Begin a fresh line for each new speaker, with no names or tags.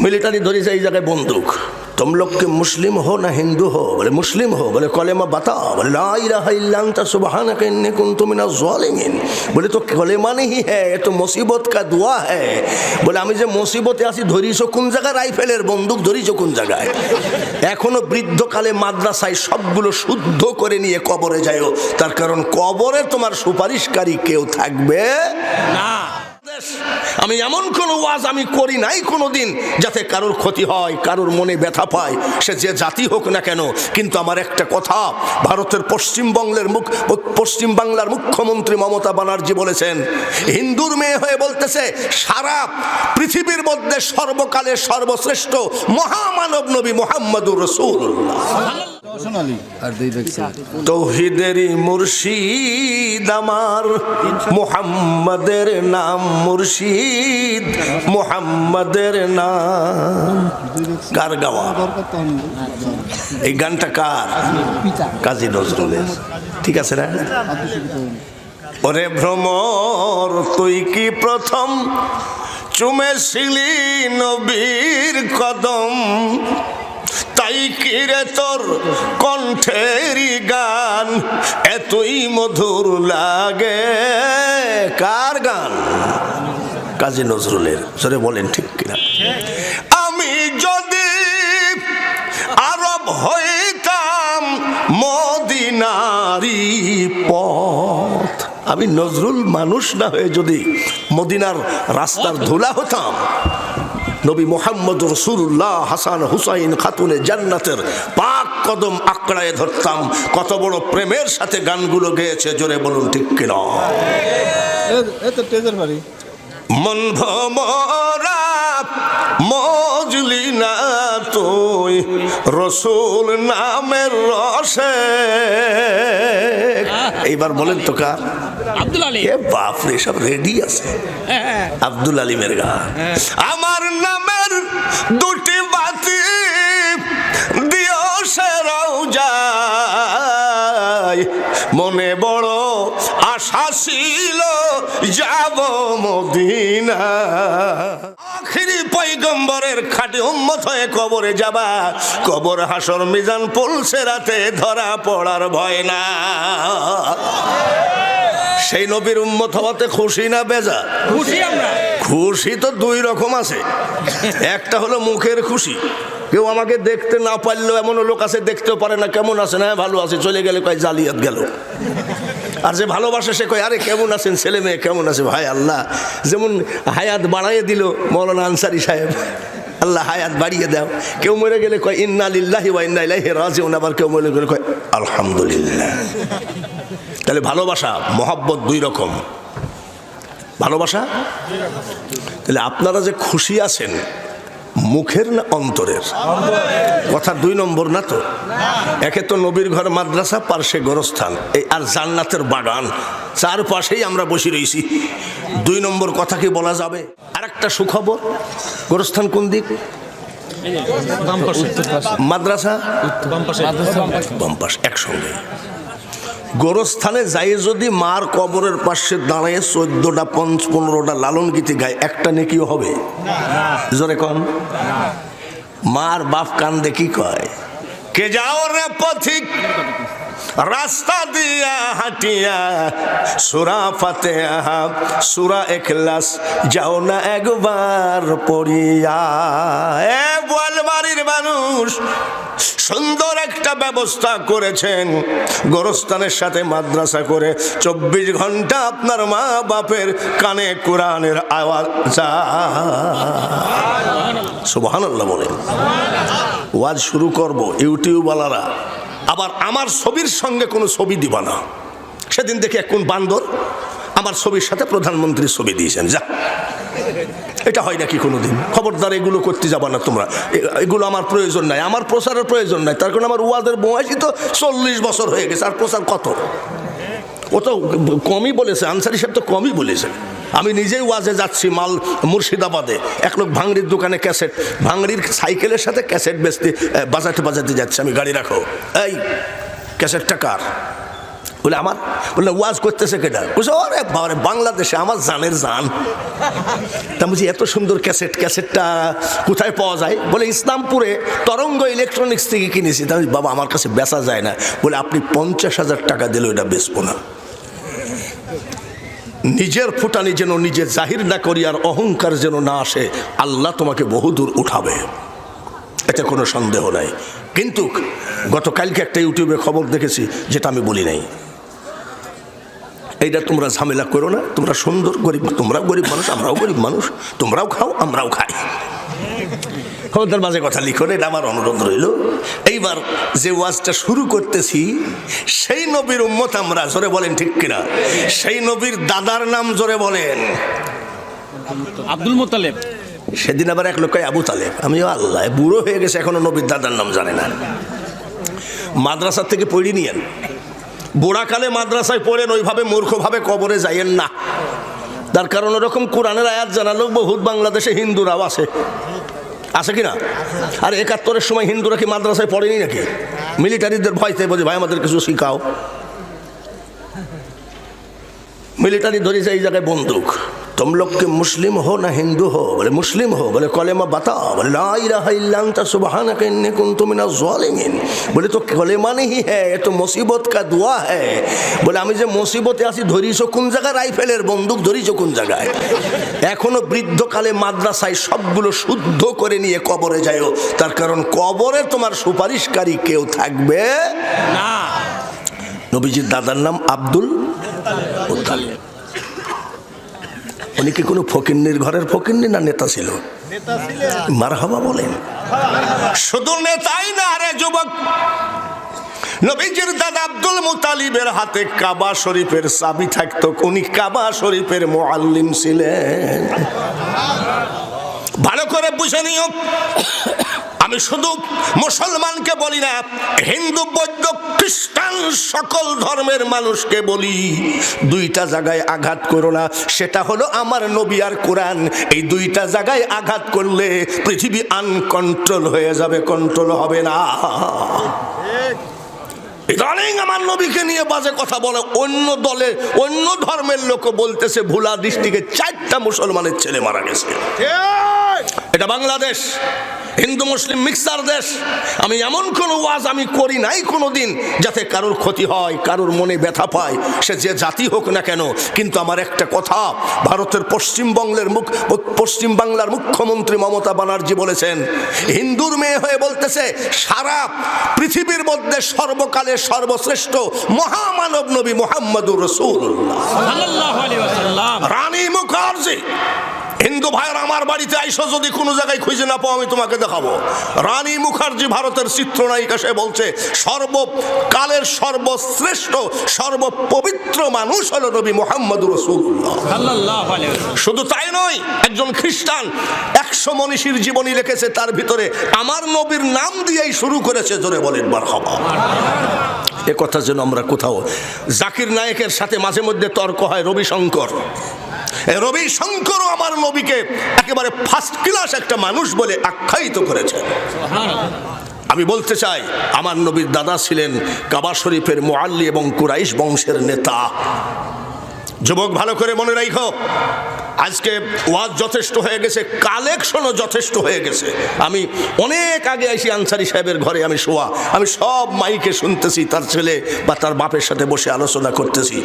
Military धरी এই জায়গায় বন্দুক तुम लोग के मुस्लिम हो ना हिंदू हो बोले मुस्लिम हो बोले कलेमा बताओ बोले ला इलाहा इल्ला अंता सुबहानक इन्नी कुन्तु मिनाज जालिमिन बोले तो कलेमा नहीं है ये तो मुसीबत का दुआ है বলে আমি যে মুসিবতে আছি ধরিছ কোন জায়গায় রাইফেলের বন্দুক ধরিছ কোন জায়গায় এখনো বৃদ্ধকালে মাদ্রাসায় সবগুলো শুদ্ধ করে নিয়ে কবরে যায়ও তার কারণ কবরে তোমার সুপারিশকারী কেউ থাকবে
না
আমি এমন কোনো ওয়াজ আমি করি নাই কোনো দিন যাতে কারোর ক্ষতি হয়, কারোর মনে ব্যথা পায়। সে যে জাতি হোক না কেন, কিন্তু আমার একটা কথা, ভারতের পশ্চিমবঙ্গের মুখ, পশ্চিম বাংলার মুখ্যমন্ত্রী মমতা ব্যানার্জি বলেছেন, হিন্দুর মেয়ে হয়ে বলতেছে, সারা পৃথিবীর মধ্যে সর্বকালের সর্বশ্রেষ্ঠ মহামানব নবী মোহাম্মদুর রসুল
সোনালি আর দুই দেখছি
তৌহিদেরই মুর্শিদ আমার মুহাম্মাদের নাম মুর্শিদ মুহাম্মাদের নাম কার গাওয়া? এই গানটা কার? কাজী নজরুলের। ঠিক আছে না? ওরে ভ্রমর তুই কি প্রথম? চুমেছিলি নবীর কদম। তাই তোর কণ্ঠেরই গান? এতই মধুর লাগে। কার গান? কাজী নজরুলের। সরে বলেন, ঠিক কিনা? আমি যদি আরব হইতাম মদিনারি পথ। আমি নজরুল মানুষ না হয়ে যদি মদিনার রাস্তার ধুলা হতাম নবী মোহাম্মদ রসুল্লাহ হাসান হুসাইন খাতুনে জান্নাতের পাক কদম আঁকড়ায় ধরতাম। কত বড় প্রেমের সাথে গানগুলো গেয়েছে জোরে বলুন ঠিক কিনা? মন ভমরা মজলি না তুই রসুল নামের রসে। এইবার বলেন তো কার?
আব্দুল আলী।
এ বাপরে সব রেডি আছে।
হ্যাঁ,
আব্দুল আলিমের গান। আমার নামের দুটি বাতি দিও সে যায় মনে বড় আশা ছিল যাব মদিনা আখিরি পৈগম্বরের খাটে উম্মত হয়ে কবরে যাবা। কবর হাসর মিজান পুলসে রাতে ধরা পড়ার ভয় না। সেই নবীর উম্মত হওয়াতে খুশি না বেজা
খুশি আমরা।
খুশি তো দুই রকম আছে। একটা হলো মুখের খুশি। কেউ আমাকে দেখতে না পারলেও এমনও লোক আছে দেখতেও পারে না কেমন আছে না ভালো আছে চলে গেলে কয় জালিয়াত গেল। আর যে ভালোবাসে সে কয় আরে কেমন আছেন ছেলে মেয়ে? কেমন আছে? ভাই আল্লাহ যেমন হায়াত বাড়াইয়ে দিল মৌলানা আনসারি সাহেব। আল্লাহ হায়াত বাড়িয়ে দাও। কেউ মরে গেলে কয় ইন্না লিল্লাহি ওয়া ইন্না ইলাইহি রাজিউন। আবার কেউ মরে গেলে কয় আলহামদুলিল্লাহ। তাহলে ভালোবাসা মহাব্বত দুই রকম। ভালোবাসা? তাহলে আপনারা যে খুশি আছেন মুখের না অন্তরের? কথা দুই নম্বর না তো? একে তো নবীর ঘর মাদ্রাসা পার্শ্বে গোরস্থান। এই আর জান্নাতের বাগান চার পাশেই আমরা বসে রয়েছি দুই নম্বর কথা কি বলা যাবে? আর একটা সুখবর গোরস্থান কোন দিক? মাদ্রাসা? বাম পাশ একসঙ্গে। গোরস্থানে যাই যদি মার কবরের পাশে দাঁড়ায় চোদ্দটা, পঞ্চ, পনেরোটা লালন গীতি গায়, একটা নেকিও হবে? জোরে কন। মার বাপ কান দেখি কয়? কে যাও রে পথিক? রাস্তা দিয়া হাঁটিয়া, সুরা ফাতে সুরা এখলাস যাও না একবার পড়িয়া। এ বোয়ালবাড়ির মানুষ, সুন্দর একটা ব্যবস্থা করেছেন। গোরস্থানের সাথে মাদ্রাসা করে চব্বিশ ঘণ্টা আপনার মা বাপের কানে কোরআনের আওয়াজ। সুবাহান বলেন। ওয়াজ শুরু করব, ইউটিউবওয়ালারা। আবার আমার ছবির সঙ্গে কোনো ছবি দিবা না। সেদিন দেখি কোন বান্দর আমার ছবির সাথে প্রধানমন্ত্রীর ছবি দিয়েছেন। যা। এটা হয় নাকি কোনোদিন? খবরদার এগুলো করতে যাবা না তোমরা। এগুলো আমার প্রয়োজন নাই। আমার প্রচারের প্রয়োজন নাই। তার কারণ আমার ওয়াজের বয়সই তো চল্লিশ বছর হয়ে গেছে। আর প্রচার কত? ও তো কমই বলেছে। আনসারি সাহেব তো কমই বলেছে। আমি নিজেই ওয়াজে যাচ্ছি মাল মুর্শিদাবাদে। এক লোক ভাঙড়ির দোকানে ক্যাসেট, ভাঙড়ির সাইকেলের সাথে ক্যাসেট বেচতে বাজাতে বাজাতে যাচ্ছে। আমি, গাড়ি রাখো। এই, ক্যাসেটটা কার? বলে, আমার? বলে, ওয়াজ করতেছে কেটা বুঝছ আরে বাবারে, বাংলাদেশে আমার জানের জান। তা বুঝি এত সুন্দর ক্যাসেট, ক্যাসেটটা কোথায় পাওয়া যায়? বলে, ইসলামপুরে তরঙ্গ ইলেকট্রনিক্স থেকে কিনেছি। তা বাবা, আমার কাছে বেচা যায় না। বলে, আপনি পঞ্চাশ হাজার টাকা দিলে ওটা বেচবো না। নিজের ফুটানি যেন নিজে জাহির না করি আর অহংকার যেন না আসে, আল্লাহ তোমাকে বহুদূর উঠাবে। এতে কোনো সন্দেহ নাই। কিন্তু গতকালকে একটা ইউটিউবে খবর দেখেছি, যেটা আমি বলি নাই। এইটা তোমরা ঝামেলা করো না, তোমরা সুন্দর গরিব, তোমরাও গরিব মানুষ, আমরাও গরিব মানুষ, তোমরাও খাও, আমরাও খাই। খবরদার মাঝে কথা লিখো না, এটা আমার অনুরোধ রইল। এইবার যে ওয়াজটা শুরু করতেছি সেই নবীর উম্মত আমরা জোরে বলেন ঠিক কিনা? সেই নবীর দাদার নাম জোরে বলেন।
আব্দুল মোতালেব
সেদিন আবার এক লোককে আবু তালেব। আমিও আল্লাহ বুড়ো হয়ে গেছে এখনও নবীর দাদার নাম জানে না। মাদ্রাসার থেকে পড়ি নিয়েন। বুড়াকালে মাদ্রাসায় পড়েন ওইভাবে মূর্খভাবে কবরে যাইয়েন না। তার কারণ ওরকম কোরআনের আয়াত জানালো বহুত বাংলাদেশে হিন্দুরাও আছে। আছে কি না আর একাত্তরের সময় হিন্দুরা কি মাদ্রাসায় পড়েনি নাকি? মিলিটারিদের ভয়তে বলছে, ভাই, আমাদের কিছু শিখাও। মিলিটারি ধরেছে এই জায়গায় বন্দুক। तुम लोग के मुस्लिम हो ना हिंदू हो बोले मुस्लिम हो बोले कलेमा बताओ बोले ला इलाहा इल्ला अंता सुबहानक इन्नी कुन्तु मिनाज जालिमिन बोले तो कलेमा नहीं है ये तो मुसीबत का दुआ है বলে আমি যে মুসিবতে আছি ধরিছ কোন জায়গায় রাইফেলের বন্দুক ধরিছ কোন জায়গায় এখনো বৃদ্ধকালে মাদ্রাসায় সবগুলো শুদ্ধ করে নিয়ে কবরে যায়ও তার কারণ কবরে তোমার সুপারিশকারী কেউ থাকবে
না
নবীজির দাদার নাম আব্দুল মুত্তালিব উনি কি কোনো ফকিন্নির ঘরের ফকিন্নি না নেতা ছিল? মারহাবা বলেন। শুধু নেতাই না রে যুবক। নবীজির দাদা আব্দুল মুতালিবের হাতে কাবা শরীফের চাবি থাকতো উনি কাবা শরীফের মোয়াল্লিম ছিলেন। ভালো করে বুঝে নিও। আমি শুধু মুসলমানকে বলি না হিন্দু বৌদ্ধ খ্রিস্টান সকল ধর্মের মানুষকে বলি। দুইটা জায়গায় আঘাত করো না সেটা হলো আমার নবী আর কোরআন। এই দুইটা জায়গায় আঘাত করলে পৃথিবী আনকন্ট্রোল হয়ে যাবে কন্ট্রোল হবে না। ইদানিং আমার নবীকে নিয়ে বাজে কথা বলে অন্য দলের অন্য ধর্মের লোক বলতেছে ভোলা ডিস্ট্রিক্টে চারটা মুসলমানের ছেলে মারা গেছে। এটা বাংলাদেশ। হিন্দু মুসলিম মিক্সার দেশ। আমি এমন কোনো ওয়াজ আমি করি নাই কোনো দিন যাতে কারোর ক্ষতি হয় কারোর মনে ব্যথা পায়। সে যে জাতি হোক না কেন কিন্তু আমার একটা কথা ভারতের পশ্চিমবঙ্গের মুখ পশ্চিম বাংলার মুখ্যমন্ত্রী মমতা ব্যানার্জি বলেছেন হিন্দুর মেয়ে হয়ে বলতেছে সারা পৃথিবীর মধ্যে সর্বকালের সর্বশ্রেষ্ঠ মহামানব নবী মোহাম্মদুর রসুল্লাহ রানী মুখার্জি। হিন্দু ভাইয়ের আমার বাড়িতে আইসো যদি কোনো জায়গায় খুঁজে না পাও আমি তোমাকে দেখাবো। রানী মুখার্জি ভারতের চিত্রনায়িকা সে বলছে সর্বকালের সর্বশ্রেষ্ঠ সর্বপবিত্র মানুষ হলো নবী মোহাম্মদ রসুল্লাহ শুধু তাই নয় একজন খ্রিস্টান একশো মনীষীর জীবনী লিখেছে তার ভিতরে আমার নবীর নাম দিয়েই শুরু করেছে জোরে বলেন বার এ কথা যেন আমরা কোথাও জাকির নায়কের সাথে মাঝে মধ্যে তর্ক হয় রবিশঙ্কর রবিশঙ্করও আমার নবীকে একেবারে ফার্স্ট ক্লাস একটা মানুষ বলে আখ্যায়িত করেছে আমি বলতে চাই, আমার নবীর দাদা ছিলেন কাবা শরীফের মোয়াল্লি এবং কুরাইশ বংশের নেতা। যুবক, ভালো করে মনে রাখো আজকে ওয়াজ যথেষ্ট হয়ে গেছে, কালেকশনও যথেষ্ট হয়ে গেছে। আমি অনেক আগে আসি আনসারি সাহেবের ঘরে আমি শোয়া, আমি সব মাইকে শুনতেছি, তার ছেলে বা তার বাপের সাথে বসে আলোচনা করতেছি।